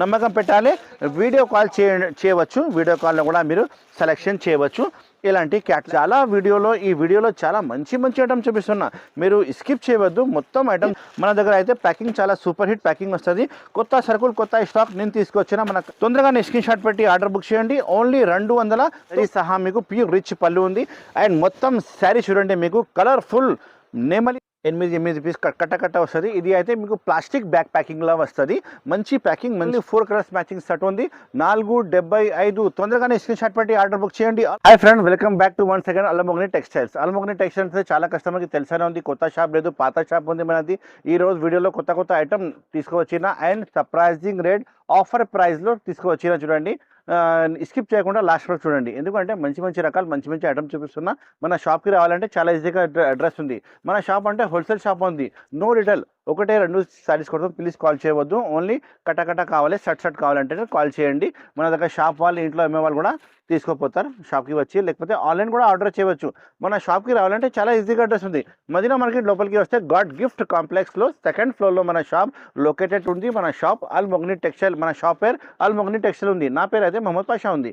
నమ్మకం పెట్టాలి. Video call చేయ చేయవచ్చు. వీడియో కాల్లో కూడా మీరు సెలెక్షన్ చేయవచ్చు. ఇలాంటి క్యాట్ చాలా వీడియోలో ఈ వీడియోలో చాలా మంచి మంచి ఐటమ్ చూపిస్తున్నా. మీరు స్కిప్ చేయవద్దు. మొత్తం ఐటమ్ మన దగ్గర అయితే ప్యాకింగ్ చాలా సూపర్ హిట్ ప్యాకింగ్ వస్తుంది. కొత్త సరుకులు కొత్త స్టాక్ నేను తీసుకొచ్చిన. మన తొందరగానే స్క్రీన్ షాట్ పెట్టి ఆర్డర్ బుక్ చేయండి. ఓన్లీ రెండు వందల సహా మీకు ప్యూర్ రిచ్ పళ్ళు ఉంది. అండ్ మొత్తం శారీ చూడండి మీకు కలర్ఫుల్ నెమలి ఎనిమిది ఎనిమిది పీస్ కట్ట కట్ట వస్తుంది. ఇది అయితే మీకు ప్లాస్టిక్ బ్యాగ్ ప్యాకింగ్ లా వస్తుంది. మంచి ప్యాకింగ్ మళ్ళీ ఫోర్ కలర్స్ మ్యాచింగ్ సెట్ ఉంది. నాలుగు డెబ్బై ఐదు తొందరగానే స్క్రీన్ షాట్ పెట్టి ఆర్డర్ బుక్ చేయండి. Hi friend welcome back to one second Allamogani textiles Allamogani textiles చాలా కస్టమర్కి తెలిసనే ఉంది. కొత్త షాప్ లేదు పాత షాప్ ఉంది మనది. ఈ రోజు వీడియోలో కొత్త కొత్త ఐటమ్ తీసుకువచ్చిన అండ్ సర్ప్రైజింగ్ రేట్ ఆఫర్ ప్రైస్లో తీసుకువచ్చిన చూడండి. స్కిప్ చేయకుండా లాస్ట్ వరకు చూడండి. ఎందుకంటే మంచి మంచి రకాలు మంచి మంచి ఐటమ్ చూపిస్తున్నా. మన షాప్కి రావాలంటే చాలా ఈజీగా అడ్రస్ ఉంది. మన షాప్ అంటే హోల్సేల్ షాప్ ఉంది. నో రిటైల్ ఒకటే రెండు సారీస్ కోసం ప్లీజ్ కాల్ చేయవద్దు. ఓన్లీ కటకట కావాలి షర్ట్ షర్ట్ కావాలంటే కాల్ చేయండి. మన దగ్గర షాప్ వాళ్ళు ఇంట్లో అమ్మే వాళ్ళు కూడా తీసుకోపోతారు షాప్కి వచ్చి లేకపోతే ఆన్లైన్ కూడా ఆర్డర్ చేయవచ్చు. మన షాప్కి రావాలంటే చాలా ఈజీగా అడ్రస్ ఉంది. మదీనా మార్కెట్ లోపలికి వస్తే గాడ్ గిఫ్ట్ కాంప్లెక్స్లో సెకండ్ ఫ్లోర్లో మన షాప్ లొకేటెడ్ ఉంది. మన షాప్ అల్ మొగ్ని టెక్స్టైల్ మన షాప్ పేరు అల్ మొగ్ని టెక్స్టైల్ ఉంది. నా పేరు అయితే మహమ్మద్ పాషా ఉంది.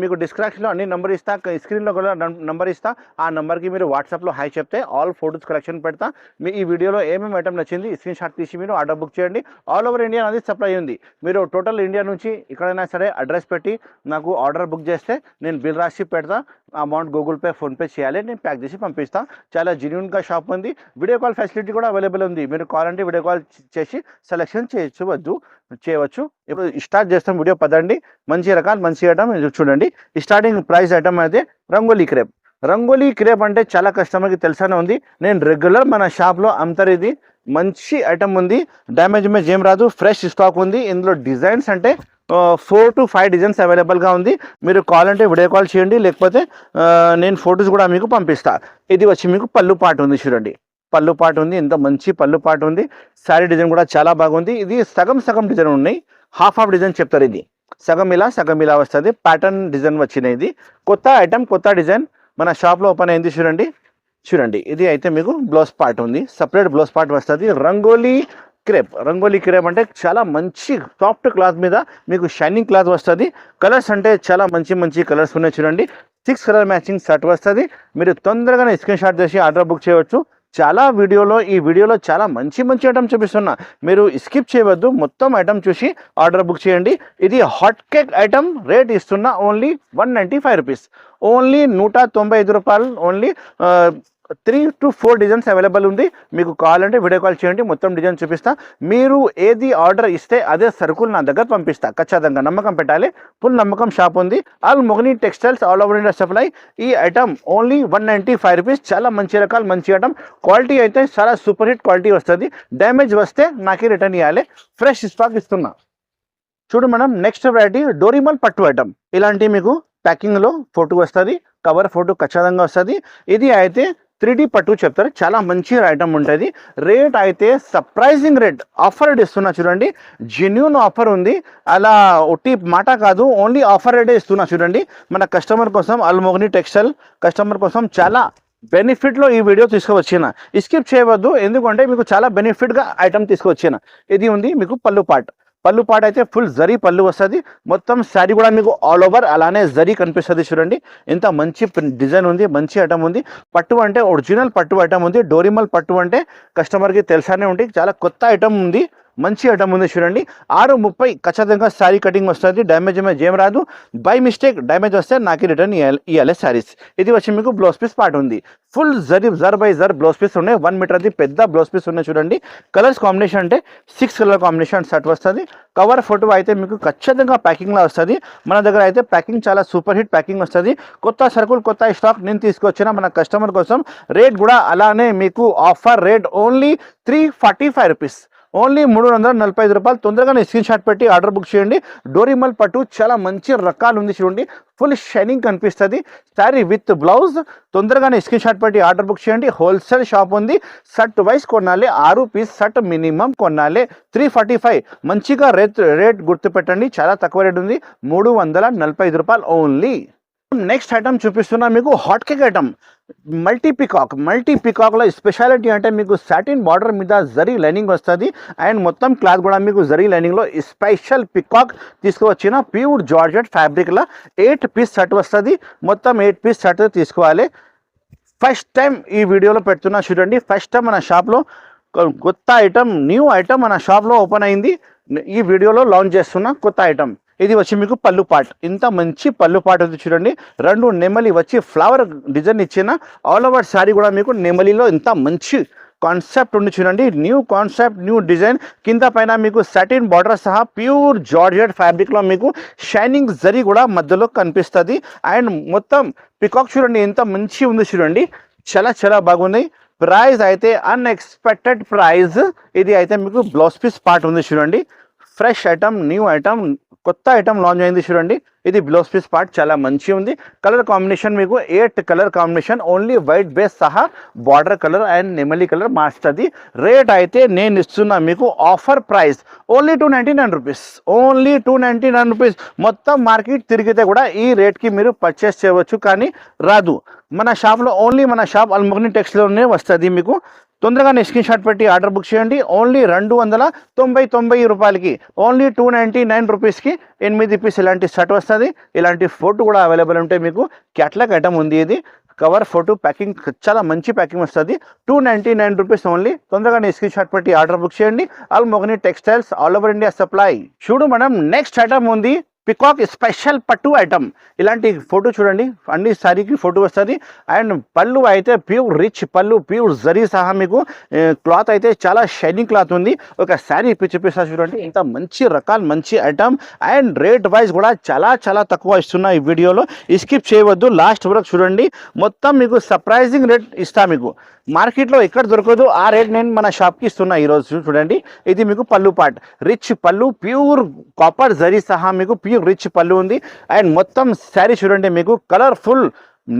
మీకు డిస్క్రిప్షన్లో అన్ని నెంబర్ ఇస్తా. స్క్రీన్లో కూడా నెంబర్ ఇస్తా. ఆ నెంబర్కి మీరు వాట్సాప్లో హాయ్ చెప్తే ఆల్ ఫోటోస్ కలెక్షన్ పెడతా. మీ ఈ వీడియోలో ఏమేమి ఐటమ్ నచ్చింది స్క్రీన్ షాట్ తీసి మీరు ఆర్డర్ బుక్ చేయండి. ఆల్ ఓవర్ ఇండియా అనేది సప్లై ఉంది మీరు టోటల్ ఇండియా నుంచి ఎక్కడైనా సరే అడ్రస్ పెట్టి నాకు ఆర్డర్ బుక్ చేస్తే నేను బిల్ రాసి పెడతా అమౌంట్ గూగుల్ పే ఫోన్పే చేయాలి నేను ప్యాక్ చేసి పంపిస్తా. చాలా జెన్యున్గా షాప్ ఉంది. వీడియో కాల్ ఫెసిలిటీ కూడా అవైలబుల్ ఉంది. మీరు కాల్ అంటే వీడియో కాల్ చేసి సెలెక్షన్ చేయొచ్చు వద్దు చేయవచ్చు. ఇప్పుడు స్టార్ట్ చేస్తాం వీడియో పదండి. మంచి రకాలు మంచి ఐటమ్ చూడండి. స్టార్టింగ్ ప్రైస్ ఐటమ్ అయితే రంగోలీ క్రేప్. రంగోలీ క్రేప్ అంటే చాలా కస్టమర్కి తెలుసానే ఉంది. నేను రెగ్యులర్ మన షాప్లో అమ్ముతారు ఇది. మంచి ఐటమ్ ఉంది. డ్యామేజ్ ఇమేజ్ ఏం రాదు. ఫ్రెష్ స్టాక్ ఉంది. ఇందులో డిజైన్స్ అంటే ఫోర్ టు ఫైవ్ డిజైన్స్ అవైలబుల్గా ఉంది. మీరు కాల్ అంటే వీడియో కాల్ చేయండి లేకపోతే నేను ఫొటోస్ కూడా మీకు పంపిస్తా. ఇది వచ్చి మీకు పళ్ళు పాటు ఉంది చూడండి. పళ్ళు పాటు ఉంది ఎంత మంచి పళ్ళు పాటు ఉంది. శారీ డిజైన్ కూడా చాలా బాగుంది ఇది సగం సగం డిజైన్ ఉన్నాయి. హాఫ్ హాఫ్ డిజైన్ చెప్తారు ఇది. సగం ఇలా సగం ఇలా వస్తుంది. ప్యాటర్న్ డిజైన్ వచ్చినాయి ఇది. కొత్త ఐటమ్ కొత్త డిజైన్ మన షాప్లో ఓపెన్ అయింది చూడండి. చూడండి ఇది అయితే మీకు బ్లౌజ్ పార్ట్ ఉంది. సపరేట్ బ్లౌజ్ పార్ట్ వస్తుంది. రంగోలీ క్రేప్. రంగోలీ క్రేప్ అంటే చాలా మంచి సాఫ్ట్ క్లాత్ మీద మీకు షైనింగ్ క్లాత్ వస్తుంది. కలర్స్ అంటే చాలా మంచి మంచి కలర్స్ ఉన్నాయి చూడండి. సిక్స్ కలర్ మ్యాచింగ్ షర్ట్ వస్తుంది. మీరు తొందరగానే స్క్రీన్ షాట్ చేసి ఆర్డర్ బుక్ చేయవచ్చు చాలా వీడియోలో ఈ వీడియోలో చాలా మంచి మంచి ఐటమ్ చూపిస్తున్నా. మీరు స్కిప్ చేయవద్దు. మొత్తం ఐటమ్ చూసి ఆర్డర్ బుక్ చేయండి. ఇది హాట్ కేక్ ఐటమ్. రేట్ ఇస్తున్నా only one ninety five rupees. Only నూట తొంభై ఐదు రూపాయలు. Only three to four designs available ఉంది. మీకు కావాలంటే వీడియో కాల్ చేయండి. మొత్తం డిజైన్ చూపిస్తా. మీరు ఏది ఆర్డర్ ఇస్తే అదే సరుకులు నా దగ్గర పంపిస్తా. ఖచ్చితంగా నమ్మకం పెట్టాలి. ఫుల్ నమ్మకం షాప్ ఉంది. Allamogani textiles all over India supply. ఈ item only one ninety five rupees. చాలా మంచి రకాలు మంచి ఐటమ్. క్వాలిటీ అయితే చాలా సూపర్ హిట్ క్వాలిటీ వస్తుంది. డ్యామేజ్ వస్తే నాకే రిటర్న్ ఇవ్వాలి ఫ్రెష్ స్టాక్ ఇస్తున్నా. చూడు మేడం నెక్స్ట్ వెరైటీ డోరిమల్ పట్టు ఐటమ్. ఇలాంటివి మీకు ప్యాకింగ్లో ఫోటో వస్తుంది. కవర్ ఫోటో ఖచ్చితంగా వస్తుంది. ఇది అయితే త్రీ పట్టు చెప్తారు. చాలా మంచి ఐటమ్ ఉంటుంది. రేట్ అయితే సర్ప్రైజింగ్ రేట్ ఆఫర్ రేట్ ఇస్తున్నా చూడండి. జెన్యున్ ఆఫర్ ఉంది. అలా ఒట్టి మాట కాదు. ఓన్లీ ఆఫర్ రేటే ఇస్తున్నా చూడండి. మన కస్టమర్ కోసం అల్మోగ్ని టెక్స్టైల్ కస్టమర్ కోసం చాలా బెనిఫిట్లో ఈ వీడియో తీసుకువచ్చిన. స్కిప్ చేయవద్దు. ఎందుకంటే మీకు చాలా బెనిఫిట్గా ఐటమ్ తీసుకువచ్చిన. ఇది ఉంది మీకు పళ్ళు పార్ట్ పళ్ళు పాట అయితే ఫుల్ జరీ పళ్ళు వస్తుంది. మొత్తం శారీ కూడా మీకు ఆల్ ఓవర్ అలానే జరీ కనిపిస్తుంది చూడండి. ఎంత మంచి డిజైన్ ఉంది మంచి ఐటమ్ ఉంది. పట్టు అంటే ఒరిజినల్ పట్టు ఐటమ్ ఉంది. డోరిమల్ పట్టు అంటే కస్టమర్కి తెలిసానే ఉంది చాలా కొత్త ఐటమ్ ఉంది. మంచి ఐటమ్ ఉంది చూడండి. ఆరు ముప్పై ఖచ్చితంగా శారీ కటింగ్ వస్తుంది. డ్యామేజ్ ఏం రాదు. బై మిస్టేక్ డ్యామేజ్ వస్తే నాకు రిటర్న్ ఇవ్వాలి శారీస్. ఇది వచ్చి మీకు బ్లౌజ్ పీస్ పార్ట్ ఉంది. ఫుల్ జరి జర్ బై జర్ బ్లౌజ్ పీస్ ఉన్నాయి. వన్ మీటర్ది పెద్ద బ్లౌజ్ పీస్ ఉన్నాయి చూడండి. కలర్స్ కాంబినేషన్ అంటే సిక్స్ కలర్ కాంబినేషన్ సెట్ వస్తుంది. కవర్ ఫోటో అయితే మీకు ఖచ్చితంగా ప్యాకింగ్లో వస్తుంది. మన దగ్గర అయితే ప్యాకింగ్ చాలా సూపర్ హిట్ ప్యాకింగ్ వస్తుంది. కొత్త సరుకులు కొత్త స్టాక్ నేను తీసుకొచ్చిన మన కస్టమర్ కోసం రేట్ కూడా అలానే మీకు offer rate only three forty five rupees. Only మూడు వందల నలభై ఐదు రూపాయలు. తొందరగానే స్క్రీన్ షాట్ పెట్టి ఆర్డర్ బుక్ చేయండి. డోరిమల్ పట్టు చాలా మంచి రకాలు ఉంది చూడండి. ఫుల్ షైనింగ్ కనిపిస్తుంది. శారీ విత్ బ్లౌజ్ తొందరగానే స్క్రీన్ షాట్ పెట్టి ఆర్డర్ బుక్ చేయండి. హోల్సేల్ షాప్ ఉంది. షర్ట్ వైస్ కొనాలి. ఆరు పీస్ షర్ట్ మినిమం కొనాలి. త్రీ ఫార్టీ ఫైవ్ మంచిగా రేట్ రేట్ గుర్తుపెట్టండి. చాలా తక్కువ రేట్ ఉంది. మూడు వందల నలభై ఐదు రూపాయలు ఓన్లీ నెక్స్ట్ ఐటమ్ చూపిస్తున్నా మీకు hot cake item. Multi peacock. Multi పికాక్లో speciality అంటే మీకు సాటిన్ బార్డర్ మీద జరీ లైనింగ్ వస్తుంది. అండ్ మొత్తం క్లాత్ కూడా మీకు జరీ లైనింగ్లో స్పెషల్ పికాక్ తీసుకువచ్చిన ప్యూర్ జార్జెట్ ఫ్యాబ్రిక్లో ఎయిట్ పీస్ షర్ట్ వస్తుంది. మొత్తం ఎయిట్ పీస్ షర్ట్ తీసుకోవాలి. ఫస్ట్ టైం ఈ వీడియోలో పెడుతున్నా చూడండి. ఫస్ట్ టైం మన షాప్లో కొత్త ఐటమ్ న్యూ ఐటమ్ మన షాప్లో ఓపెన్ అయింది. ఈ వీడియోలో లాంచ్ చేస్తున్న కొత్త ఐటమ్. ఇది వచ్చి మీకు పళ్ళు పాట్. ఇంత మంచి పళ్ళు పాట్ ఉంది చూడండి. రెండు నెమలి వచ్చి ఫ్లవర్ డిజైన్ ఇచ్చిన ఆల్ ఓవర్ శారీ కూడా మీకు నెమలిలో ఇంత మంచి కాన్సెప్ట్ ఉంది చూడండి. న్యూ కాన్సెప్ట్ న్యూ డిజైన్ కింద పైన మీకు సటిన్ బార్డర్ సహా ప్యూర్ జార్జెట్ ఫ్యాబ్రిక్లో మీకు షైనింగ్ జరీ కూడా మధ్యలో కనిపిస్తుంది. అండ్ మొత్తం పికాక్ చూడండి ఎంత మంచి ఉంది చూడండి. చాలా చాలా బాగుంది. ప్రైస్ అయితే అన్ఎక్స్పెక్టెడ్ ప్రైస్ ఇది అయితే మీకు బ్లౌజ్ పీస్ పార్ట్ ఉంది చూడండి. ఫ్రెష్ ఐటమ్ న్యూ ఐటమ్ కొత్త ఐటమ్ లాంచ్ అయింది చూడండి. ఇది బ్లౌజ్ పీస్ పార్ట్ చాలా మంచి ఉంది. కలర్ కాంబినేషన్ మీకు eight colour combination only white base సహా బార్డర్ కలర్ అండ్ నెమలి కలర్ మార్చుతుంది రేట్ అయితే నేను ఇస్తున్నా మీకు offer price only two ninety nine rupees only two ninety nine rupees మొత్తం మార్కెట్ తిరిగితే కూడా ఈ రేట్కి మీరు పర్చేస్ చేయవచ్చు కానీ రాదు. మన షాప్లో ఓన్లీ మన షాప్ అల్ముగ్ని టెక్స్లోనే వస్తుంది మీకు. తొందరగా స్క్రీన్ షాట్ పెట్టి ఆర్డర్ బుక్ చేయండి. ఓన్లీ రెండు వందల తొంభై తొంభై రూపాయలకి ఓన్లీ టూ నైంటీ నైన్ రూపీస్కి ఎనిమిది పీస్ ఇలాంటి షర్ట్ వస్తుంది. ఇలాంటి ఫోటో కూడా అవైలబుల్ ఉంటాయి మీకు క్యాట్లాగ్ ఐటమ్ ఉంది ఇది. కవర్ ఫోటో ప్యాకింగ్ చాలా మంచి ప్యాకింగ్ వస్తుంది. Two ninety nine rupees only. తొందరగా స్క్రీన్ షాట్ పెట్టి ఆర్డర్ బుక్ చేయండి. Allamogani textiles all over India supply. చూడు మనం నెక్స్ట్ ఐటమ్ ఉంది. పికాక్ స్పెషల్ పట్టు ఐటమ్ ఇలాంటి ఫోటో చూడండి. అన్ని సారీకి ఫోటో వస్తుంది. అండ్ పళ్ళు అయితే ప్యూర్ రిచ్ పళ్ళు ప్యూర్ జరీ సహా మీకు. క్లాత్ అయితే చాలా షైనింగ్ క్లాత్ ఉంది. ఒక శారీ ఇప్పి చూపిస్తా చూడండి. ఇంత మంచి రకాలు మంచి ఐటమ్ అండ్ రేట్ వైజ్ కూడా చాలా చాలా తక్కువ ఇస్తున్నాయి ఈ వీడియోలో. స్కిప్ చేయవద్దు. లాస్ట్ వరకు చూడండి. మొత్తం మీకు సర్ప్రైజింగ్ రేట్ ఇస్తా మీకు. మార్కెట్లో ఎక్కడ దొరకదు. ఆ రేట్ నేను మన షాప్కి ఇస్తున్నా ఈరోజు చూడండి. ఇది మీకు పళ్ళు పాట్ రిచ్ పళ్ళు ప్యూర్ కాపర్ జరీ సహా మీకు ప్యూర్ రిచ్ పళ్ళు ఉంది. అండ్ మొత్తం శారీ చూడండి మీకు కలర్ఫుల్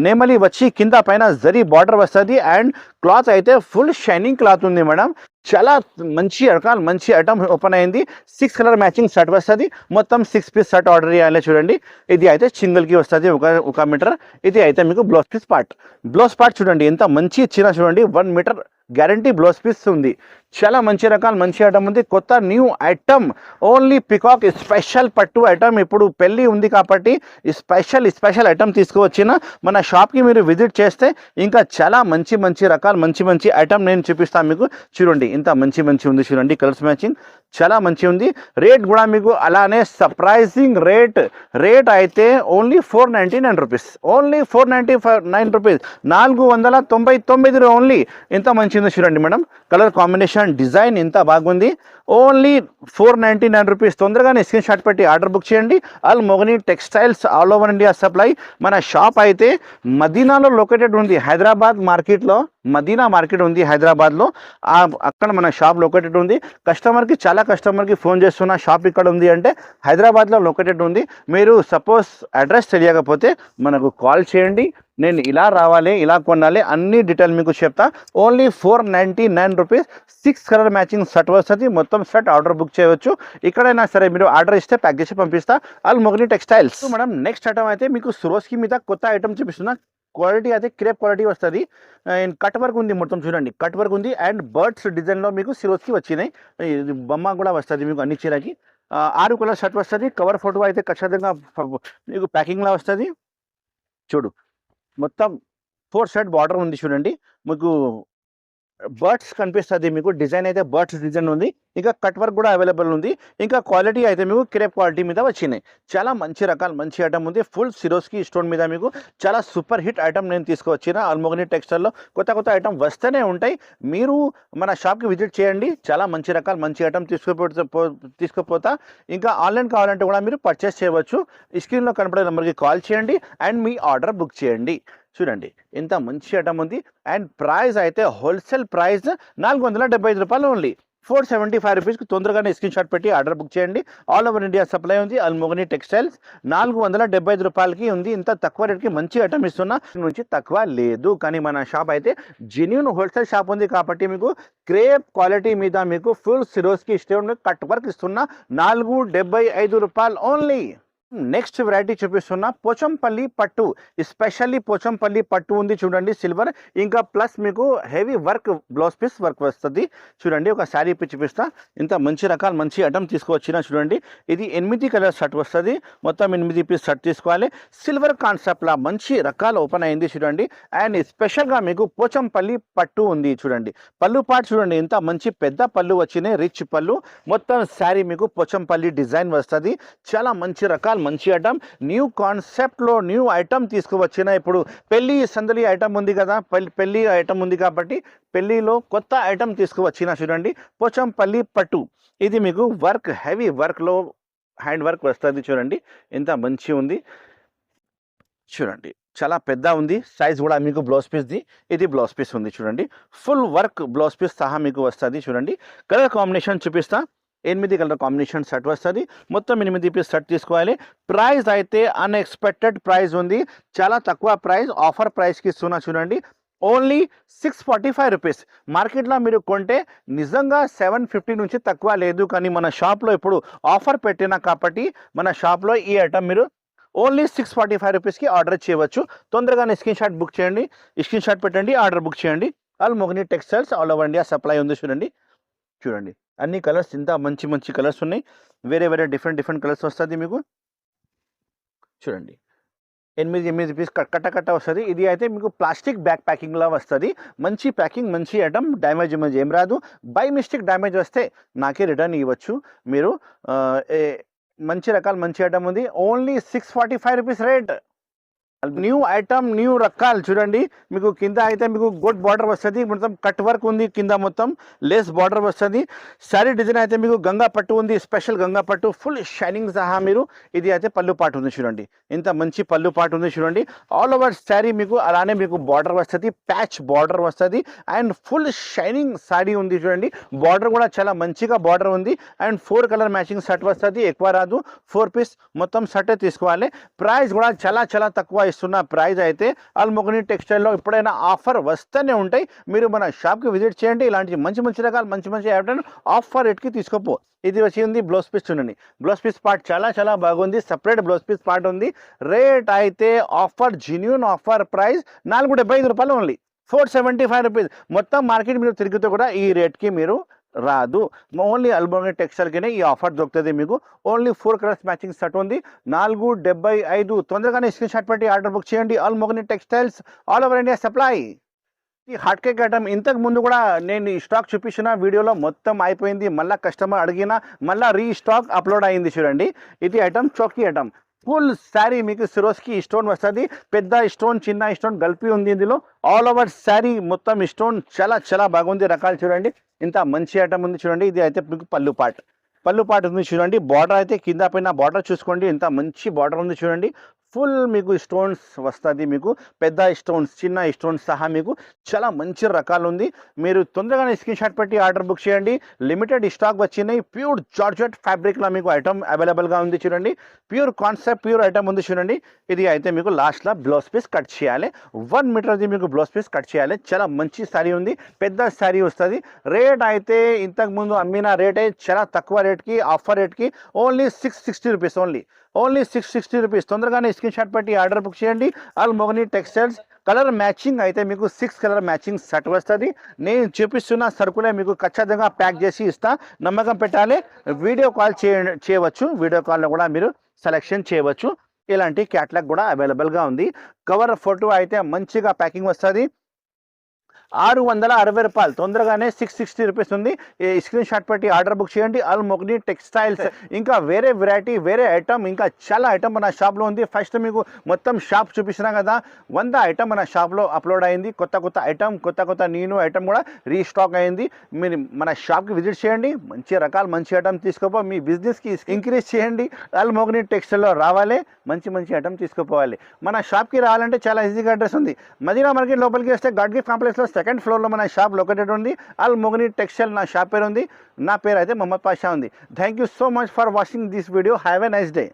నెమలి వచ్చి కింద పైన జరీ బార్డర్ వస్తుంది. అండ్ క్లాత్ అయితే ఫుల్ షైనింగ్ క్లాత్ ఉంది మేడం. చాలా మంచి రకాలు మంచి ఐటమ్ ఓపెన్ అయింది. సిక్స్ కలర్ మ్యాచింగ్ షర్ట్ వస్తుంది. మొత్తం సిక్స్ పీస్ షర్ట్ ఆర్డర్ చేయాలి చూడండి. ఇది అయితే సింగిల్కి వస్తుంది ఒక ఒక మీటర్. ఇది అయితే మీకు blouse piece part blouse part చూడండి ఎంత మంచి ఇచ్చిన చూడండి. One metre guarantee blouse piece ఉంది. చాలా మంచి రకాలు మంచి ఐటమ్ ఉంది. కొత్త new item only peacock special పట్టు ఐటమ్ ఇప్పుడు పెళ్ళి ఉంది కాబట్టి స్పెషల్ స్పెషల్ ఐటమ్ తీసుకువచ్చిన మన షాప్కి మీరు విజిట్ చేస్తే ఇంకా చాలా మంచి మంచి రకాలు మంచి మంచి ఐటమ్ నేను చూపిస్తాను మీకు. చూడండి ఇంత మంచి మంచి ఉంది చూడండి కలర్స్ మ్యాచింగ్ చాలా మంచి ఉంది. రేట్ కూడా మీకు అలానే సర్ప్రైజింగ్ రేట్ రేట్ అయితే only four ninety nine rupees only four ninety five nine rupees నాలుగు వందల తొంభై తొమ్మిది ఓన్లీ ఎంత మంచి ఉంది చూడండి మేడం కలర్ కాంబినేషన్ డిజైన్ ఎంత బాగుంది. Only four ninety nine rupees తొందరగానే స్క్రీన్ షాట్ పెట్టి ఆర్డర్ బుక్ చేయండి. All మొగని textiles all over India supply మన షాప్ అయితే మదీనాలో లొకేటెడ్ ఉంది. హైదరాబాద్ మార్కెట్లో మదీనా మార్కెట్ ఉంది హైదరాబాద్లో. అక్కడ మన షాప్ లొకేటెడ్ ఉంది. కస్టమర్కి చాలా కస్టమర్కి ఫోన్ చేస్తున్న షాప్ ఇక్కడ ఉంది అంటే హైదరాబాద్లో లొకేటెడ్ ఉంది. మీరు సపోజ్ అడ్రస్ తెలియకపోతే మనకు కాల్ చేయండి. నేను ఇలా రావాలి ఇలా కొనాలి అన్ని డీటెయిల్ మీకు చెప్తా. Only four ninety nine rupees six colour matching shirt వస్తుంది. మొత్తం షర్ట్ ఆర్డర్ బుక్ చేయవచ్చు. ఇక్కడైనా సరే మీరు ఆర్డర్ ఇస్తే ప్యాక్ చేసి పంపిస్తా. ఆల్ మొగని టెక్స్టైల్స్ మేడం నెక్స్ట్ ఐటమ్ అయితే మీకు సురోస్కి మీద కొత్త ఐటమ్ చూపిస్తున్నా. క్వాలిటీ అయితే క్రేప్ క్వాలిటీ వస్తుంది. అండ్ కట్ వర్క్ ఉంది మొత్తం చూడండి. కట్ వర్క్ ఉంది అండ్ బర్డ్స్ డిజైన్లో మీకు సిరోస్కి వచ్చినాయి. బొమ్మ కూడా వస్తుంది మీకు అన్ని చీరకి. ఆరు కలర్ షర్ట్ వస్తుంది. కవర్ ఫోటో అయితే ఖచ్చితంగా మీకు ప్యాకింగ్లా వస్తుంది. చూడు. మొత్తం ఫోర్ షర్ట్ బార్డర్ ఉంది చూడండి. మీకు బర్డ్స్ కనిపిస్తుంది. మీకు డిజైన్ అయితే బర్డ్స్ డిజైన్ ఉంది. ఇంకా కట్ వర్క్ కూడా అవైలబుల్ ఉంది. ఇంకా క్వాలిటీ అయితే మీకు క్రేప్ క్వాలిటీ మీద వచ్చినాయి. చాలా మంచి రకాలు మంచి ఐటమ్ ఉంది. ఫుల్ సిరోస్కి స్టోన్ మీద మీకు చాలా సూపర్ హిట్ ఐటమ్ నేను తీసుకొచ్చిన. ఆల్మోగనీ టెక్స్టైల్లో కొత్త కొత్త ఐటమ్ వస్తూనే ఉంటాయి. మీరు మన షాప్కి విజిట్ చేయండి. చాలా మంచి రకాలు మంచి ఐటమ్ తీసుకుపోతే పో- తీసుకుపోతా. ఇంకా ఆన్లైన్ కావాలంటే కూడా మీరు పర్చేస్ చేయవచ్చు. ఈ స్క్రీన్లో కనపడే నెంబర్కి కాల్ చేయండి. అండ్ మీ ఆర్డర్ బుక్ చేయండి. చూడండి ఇంత మంచి ఐటమ్ ఉంది. అండ్ ప్రైస్ అయితే హోల్సేల్ ప్రైస్ నాలుగు వందల డెబ్బై ఐదు రూపాయలు ఓన్లీ. ఫోర్ సెవెంటీ ఫైవ్ రూపీస్కి తొందరగానే స్క్రీన్ షాట్ పెట్టి ఆర్డర్ బుక్ చేయండి. ఆల్ ఓవర్ ఇండియా సప్లై ఉంది. అల్మోగని టెక్స్టైల్స్ నాలుగు వందల డెబ్బై ఐదు రూపాయలకి ఉంది. ఇంత తక్కువ రేట్కి మంచి ఐటమ్ ఇస్తున్నా. నుంచి తక్కువ లేదు. కానీ మన షాప్ అయితే జెన్యున్ హోల్సేల్ షాప్ ఉంది కాబట్టి మీకు క్రేప్ క్వాలిటీ మీద మీకు ఫుల్ సిరోస్కి ఇష్టం కట్ వర్క్ ఇస్తున్నా. నాలుగు డెబ్బై ఐదు రూపాయలు ఓన్లీ. నెక్స్ట్ వెరైటీ చూపిస్తున్న పోచంపల్లి పట్టు స్పెషల్లీ పోచంపల్లి పట్టు ఉంది చూడండి సిల్వర్ ఇంకా ప్లస్ మీకు heavy work blouse piece work వస్తుంది. చూడండి ఒక శారీ ఇప్పి చూపిస్తా. ఇంత మంచి రకాలు మంచి ఐటమ్ తీసుకువచ్చిన చూడండి. ఇది ఎనిమిది కలర్ షర్ట్ వస్తుంది. మొత్తం ఎనిమిది పీస్ షర్ట్ తీసుకోవాలి. సిల్వర్ కాన్సెప్ట్లా మంచి రకాల ఓపెన్ అయింది చూడండి. అండ్ స్పెషల్గా మీకు పోచంపల్లి పట్టు ఉంది చూడండి. పళ్ళు పాటు చూడండి ఎంత మంచి పెద్ద పళ్ళు వచ్చినాయి రిచ్ పళ్ళు. మొత్తం శారీ మీకు పోచంపల్లి డిజైన్ వస్తుంది. చాలా మంచి రకాలు మంచి ఐటమ్. న్యూ కాన్సెప్ట్లో న్యూ ఐటమ్ తీసుకువచ్చిన ఇప్పుడు పెళ్ళి సందలి ఐటమ్ ఉంది కదా పెళ్ళి పెళ్ళి ఐటమ్ ఉంది కాబట్టి పెళ్ళిలో కొత్త ఐటమ్ తీసుకువచ్చిన చూడండి. పోచంపల్లి పట్టు. ఇది మీకు వర్క్ హెవీ వర్క్లో హ్యాండ్ వర్క్ వస్తుంది చూడండి. ఎంత మంచి ఉంది. చూడండి. చాలా పెద్ద ఉంది. సైజ్ కూడా మీకు బ్లౌజ్ పీస్ది ఇది బ్లౌజ్ పీస్ ఉంది చూడండి. ఫుల్ వర్క్ బ్లౌజ్ పీస్ సహా మీకు వస్తుంది చూడండి. కలర్ కాంబినేషన్ చూపిస్తా. ఎనిమిది కలర్ కాంబినేషన్ సెట్ వస్తుంది. మొత్తం ఎనిమిది పీస్ సెట్ తీసుకోవాలి. ప్రైస్ అయితే అన్ఎక్స్పెక్టెడ్ ప్రైస్ ఉంది. చాలా తక్కువ ప్రైస్ ఆఫర్ ప్రైస్కి ఇస్తున్నా చూడండి. Only six forty five rupees మార్కెట్లో మీరు కొంటే నిజంగా సెవెన్ ఫిఫ్టీ నుంచి తక్కువ లేదు. కానీ మన షాప్లో ఇప్పుడు ఆఫర్ పెట్టినా కాబట్టి మన షాప్లో ఈ ఐటమ్ మీరు ఓన్లీ సిక్స్ ఫార్టీ ఫైవ్ రూపీస్కి ఆర్డర్ చేయవచ్చు. తొందరగానే స్క్రీన్ షాట్ బుక్ చేయండి. స్క్రీన్ షాట్ పెట్టండి ఆర్డర్ బుక్ చేయండి. All మొగని textiles all over India supply ఉంది చూడండి. చూడండి. అన్ని కలర్స్ ఇంత మంచి మంచి కలర్స్ ఉన్నాయి. వేరే వేరే డిఫరెంట్ డిఫరెంట్ కలర్స్ వస్తుంది మీకు. చూడండి. ఎనిమిది ఎనిమిది పీస్ కట్ట కట్ట వస్తుంది. ఇది అయితే మీకు ప్లాస్టిక్ బ్యాక్ ప్యాకింగ్లో వస్తుంది. మంచి ప్యాకింగ్ మంచి ఐటమ్. డ్యామేజ్ ఇమేజ్ ఏం రాదు. బై మిస్టేక్ డ్యామేజ్ వస్తే నాకే రిటర్న్ ఇవ్వచ్చు. మీరు మంచి రకాల మంచి ఐటమ్ ఉంది. Only six forty five rupees rate. New item new రకాలు చూడండి. మీకు కింద అయితే మీకు గోట్ బార్డర్ వస్తుంది. మొత్తం కట్ వర్క్ ఉంది కింద మొత్తం. లేస్ బార్డర్ వస్తుంది. శారీ డిజైన్ అయితే మీకు గంగా పట్టు ఉంది. స్పెషల్ గంగా పట్టు. ఫుల్ షైనింగ్ సహా మీరు ఇది అయితే పళ్ళు పాటు ఉంది చూడండి. ఇంత మంచి పళ్ళు పాటు ఉంది చూడండి. ఆల్ ఓవర్ శారీ మీకు అలానే మీకు బార్డర్ వస్తుంది. ప్యాచ్ బార్డర్ వస్తుంది. అండ్ ఫుల్ షైనింగ్ శారీ ఉంది చూడండి. బార్డర్ కూడా చాలా మంచిగా బార్డర్ ఉంది. And four colour matching shirt వస్తుంది. ఎక్కువ రాదు. ఫోర్ పీస్ మొత్తం షర్టే తీసుకోవాలి. ప్రైస్ కూడా చాలా చాలా తక్కువ ఇస్తున్న ప్రైస్ అయితే ఆల్మొగని టెక్స్టైల్లో ఎప్పుడైనా ఆఫర్ వస్తూనే ఉంటాయి. మీరు మన షాప్కి విజిట్ చేయండి. ఇలాంటి మంచి మంచి రకాలు మంచి మంచి ఐటమ్ ఆఫర్ రేట్కి తీసుకోపో. ఇది వచ్చి ఉంది బ్లౌజ్ పీస్ చూడండి. బ్లౌజ్ పీస్ పార్ట్ చాలా చాలా బాగుంది. సపరేట్ బ్లౌజ్ పీస్ పార్ట్ ఉంది. రేట్ అయితే ఆఫర్ జెన్యున్ ఆఫర్ ప్రైస్ నాలుగు డెబ్బై ఐదు రూపాయలు only. Four seventy five rupees. మొత్తం మార్కెట్ మీరు తిరిగితే కూడా ఈ రేట్కి మీరు రాదు. ఓన్లీ అల్బోని టెక్స్టైల్కినే ఈ ఆఫర్ దొరుకుతుంది మీకు. Only four colours matching set ఉంది. నాలుగు డెబ్బై ఐదు. తొందరగానే స్క్రీన్ షాట్ పెట్టి ఆర్డర్ బుక్ చేయండి. All textiles all over India supply. ఈ హాట్ కేక్ ఐటమ్ ఇంతకు ముందు కూడా నేను ఈ స్టాక్ చూపించిన వీడియోలో మొత్తం అయిపోయింది. మళ్ళీ కస్టమర్ అడిగిన మళ్ళీ రీ స్టాక్ అప్లోడ్ అయింది చూడండి. ఇది ఐటమ్ చౌకీ ఐటమ్. ఫుల్ శారీ మీకు సిరోస్కి స్టోన్ వస్తుంది. పెద్ద స్టోన్ చిన్న స్టోన్ గల్పి ఉంది ఇందులో. ఆల్ ఓవర్ శారీ మొత్తం స్టోన్ చాలా చాలా బాగుంది. రకాలు చూడండి. ఇంత మంచి ఐటమ్ ఉంది చూడండి. ఇది అయితే మీకు పళ్ళు పాట్. పళ్ళు పాటు ఉంది చూడండి. బార్డర్ అయితే కింద పైన బార్డర్ చూసుకోండి. ఇంత మంచి బార్డర్ ఉంది చూడండి. ఫుల్ మీకు స్టోన్స్ వస్తుంది మీకు. పెద్ద స్టోన్స్ చిన్న స్టోన్స్ సహా మీకు చాలా మంచి రకాలు ఉంది మీరు తొందరగానే స్క్రీన్ షాట్ పెట్టి ఆర్డర్ బుక్ చేయండి. లిమిటెడ్ స్టాక్ వచ్చినాయి ప్యూర్ జార్జెట్ ఫ్యాబ్రిక్లో మీకు ఐటమ్ అవైలబుల్గా ఉంది చూడండి. ప్యూర్ కాన్సెప్ట్ ప్యూర్ ఐటమ్ ఉంది చూడండి. ఇది అయితే మీకు లాస్ట్లో బ్లౌజ్ పీస్ కట్ చేయాలి. వన్ మీటర్ది మీకు బ్లౌజ్ పీస్ కట్ చేయాలి. చాలా మంచి శారీ ఉంది. పెద్ద శారీ వస్తుంది. రేట్ అయితే ఇంతకుముందు అమ్మిన రేట్ అయితే చాలా తక్కువ రేట్కి ఆఫర్ రేట్కి only six sixty rupees only only six sixty rupees. తొందరగానే స్క్రీన్ షాట్ పెట్టి ఆర్డర్ బుక్ చేయండి. All మొగని textiles. కలర్ మ్యాచింగ్ అయితే మీకు సిక్స్ కలర్ మ్యాచింగ్ సెట్ వస్తుంది. నేను చూపిస్తున్న సరుకులే మీకు ఖచ్చితంగా ప్యాక్ చేసి ఇస్తా. నమ్మకం పెట్టాలి. వీడియో కాల్ చేయ చేయవచ్చు. వీడియో కాల్లో కూడా మీరు సెలెక్షన్ చేయవచ్చు. ఇలాంటి క్యాట్లాగ్ కూడా అవైలబుల్గా ఉంది. కవర్ ఫోటో అయితే మంచిగా ప్యాకింగ్ వస్తుంది. ఆరు వందల అరవై రూపాయలు. తొందరగానే సిక్స్ సిక్స్టీ రూపీస్ ఉంది. ఈ స్క్రీన్ షాట్ పెట్టి ఆర్డర్ బుక్ చేయండి. ఆల్ మొగ్ని టెక్స్టైల్స్ ఇంకా వేరే వెరైటీ వేరే ఐటమ్ ఇంకా చాలా ఐటమ్ మన షాప్లో ఉంది. ఫస్ట్ మీకు మొత్తం షాప్ చూపిస్తున్నాం కదా. వంద ఐటమ్ మన షాప్లో అప్లోడ్ అయింది. కొత్త కొత్త ఐటమ్ కొత్త కొత్త నేను ఐటమ్ కూడా రీస్టాక్ అయింది. మీరు మన షాప్కి విజిట్ చేయండి. మంచి రకాలు మంచి ఐటమ్ తీసుకోపో. మీ బిజినెస్కి ఇంక్రీజ్ చేయండి. ఆల్ మొగ్ని టెక్స్టైల్లో రావాలి. మంచి మంచి ఐటమ్ తీసుకుపోవాలి. మన షాప్కి రావాలంటే చాలా ఈజీగా అడ్రస్ ఉంది. మదీనా మార్కెట్ లోపలికి వస్తే గాడ్గిఫ్ కాంప్లెక్స్లో సెకండ్ ఫ్లోర్లో మన షాప్ లొకేటెడ్ ఉంది. అల్ మొగని టెక్స్టైల్ నా షాప్ పేరు ఉంది. నా పేరు అయితే మొహమ్మద్ పాషా ఉంది. Thank you so much for watching this video have a nice day